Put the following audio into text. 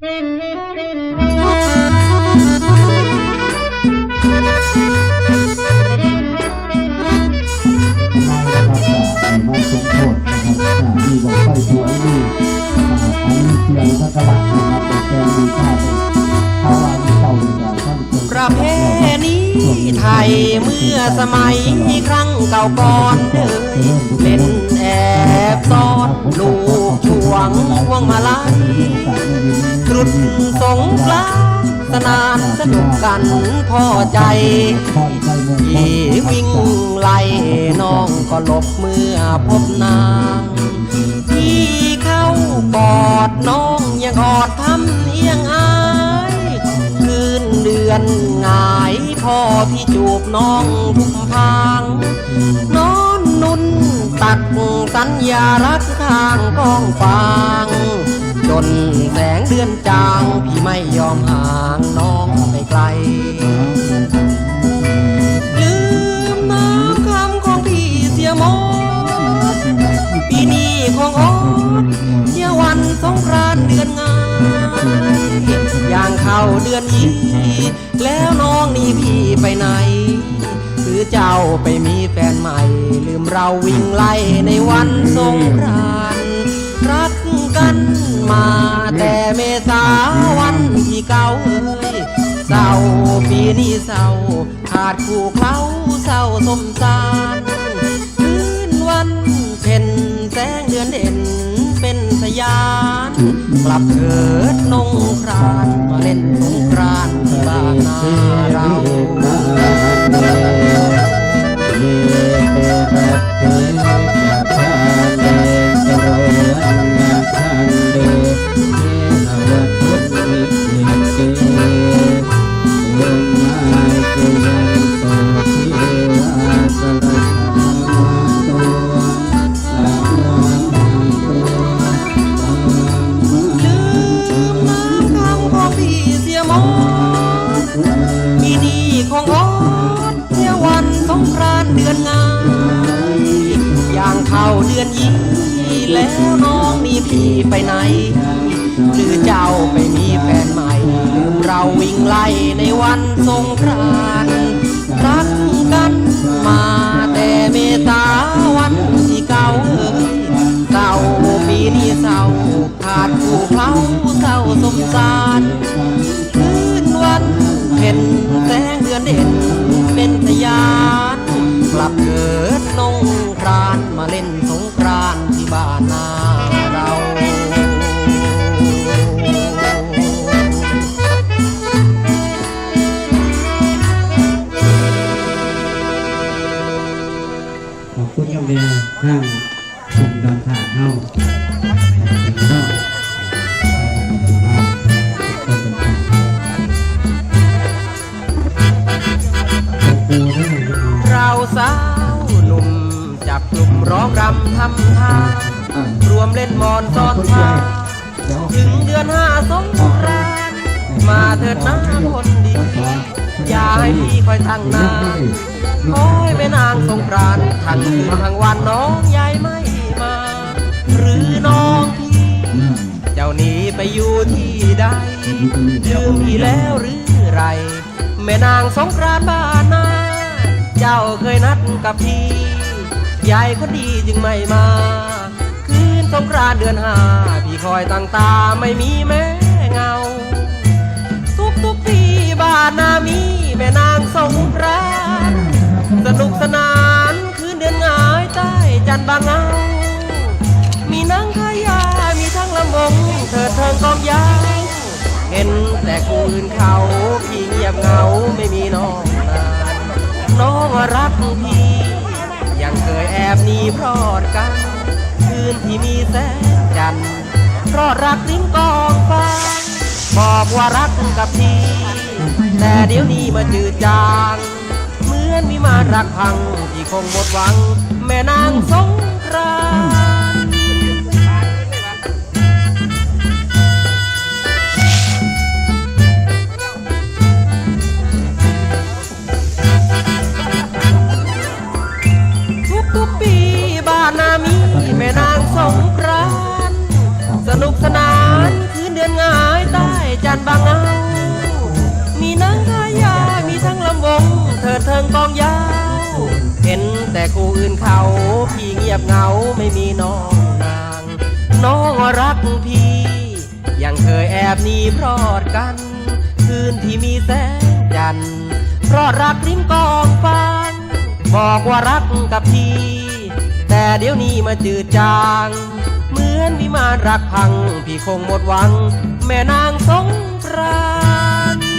ประเพณีไทยเมื่อสมัยครั้งเก่าก่อนเอ่ยเล่นแอบซ่อนลูก วงพวงมาลัยตรุษสงกราสนานสนุกกันพ่อใจที่วิ่งไล่น้องก็หลบเมื่อพบนางพี่เข้ากอดน้องยังกอดทำเอียงอายคืนเดือนงายพ่อพี่จูบน้องทุกพางนอนนุ่นตัก สัญญารักทางกองฟางจนแสงเดือนจางพี่ไม่ยอมห่างน้องไปไกล ลืมน้ำคำของพี่เสียหมดปีนี้ของอ๊ตเที่ยววันสงกรานเดือนงายอย่างเข้าเดือนยีแล้วน้องนี่พี่ไปไหนือเจ้าไปมีแฟนใหม่ ลืมเราวิ่งไล่ในวันสงกรานต์รักกันมาแต่เมษาวันที่เก่าเอ้ยเศร้าปีนี้เศร้าขาดคู่เขาเศร้าสมสารคืนวันเพ็ญแสงเดือนเด่นเป็นสยาน กลับเกิดนงครานมาเล่นสงกรานต์ อนงายอย่างเข้าเดือนยี่แล้วน้องนี่พี่ไปไหน หรือเจ้าไปมีแฟนใหม่ลืมเราวิ่งไล่ในวันสงกรานต์รักกันมาแต่เมษาวันที่เก่าเอ่ยเศร้าปีนี้เศร้าขาดผู้เขาเศร้าสมสาร ยังเดียห้างชุมดอนขาเฮ้าเนาะเราสาวหนุ่มจับกลุ่มร้องรำทำท่ารวมเล่นมอนซ้อนผ้าถึงเดือนห้าสงกรานต์มาเถิดนะคนดี อย่าให้พี่คอยตั้งนานคอยแม่นาง สงกรานทั้งคืนทั้งวันน้องยายไม่มา หรือน้องพี่ เจ้าหนี้ไปอยู่ที่ใดลืมพี่แล้วหรือไร แม่นางสงกรานบ้านนาเจ้าเคยนัดกับพี่ยายคนดีจึงไม่มา คืนสงกรานเดือนห้าพี่คอยตั้งตาไม่มีแม่ จันบางเงามีนางขยา มีทั้งลำวงเถิดเทิงกองยาวเห็นแต่กูอื่นเขาพี่เงียบเหงาไม่มีน้องนานน้องรักพี่ ยังเคยแอบหนีพรอดกัน คืนที่มีแสงจันทร์เพราะรักลิ้นกองฟ้าบอกว่ารักกับพี่ แต่เดี๋ยวนี้มาจืดจาง เหมือนมีมารักพังที่คงหมดหวัง แม่นางสงกรานต์ทุกทุกๆปีบ้านนามีแม่นางสงกรานต์สนุกสนานคืนเดือนงายใต้จันทร์บาง แต่คู่อื่นเขาพี่เงียบเหงาไม่มีน้องนาง น้องรักพี่ ยังเคยแอบหนีพรอดกัน คืนที่มีแสงจันทร์เพราะรักริมกองฟางบอกว่ารักกับพี่ แต่เดี๋ยวนี้มาจืดจาง เหมือนวิมานรักพัง พี่คงหมดหวัง แม่นางสงกรานต์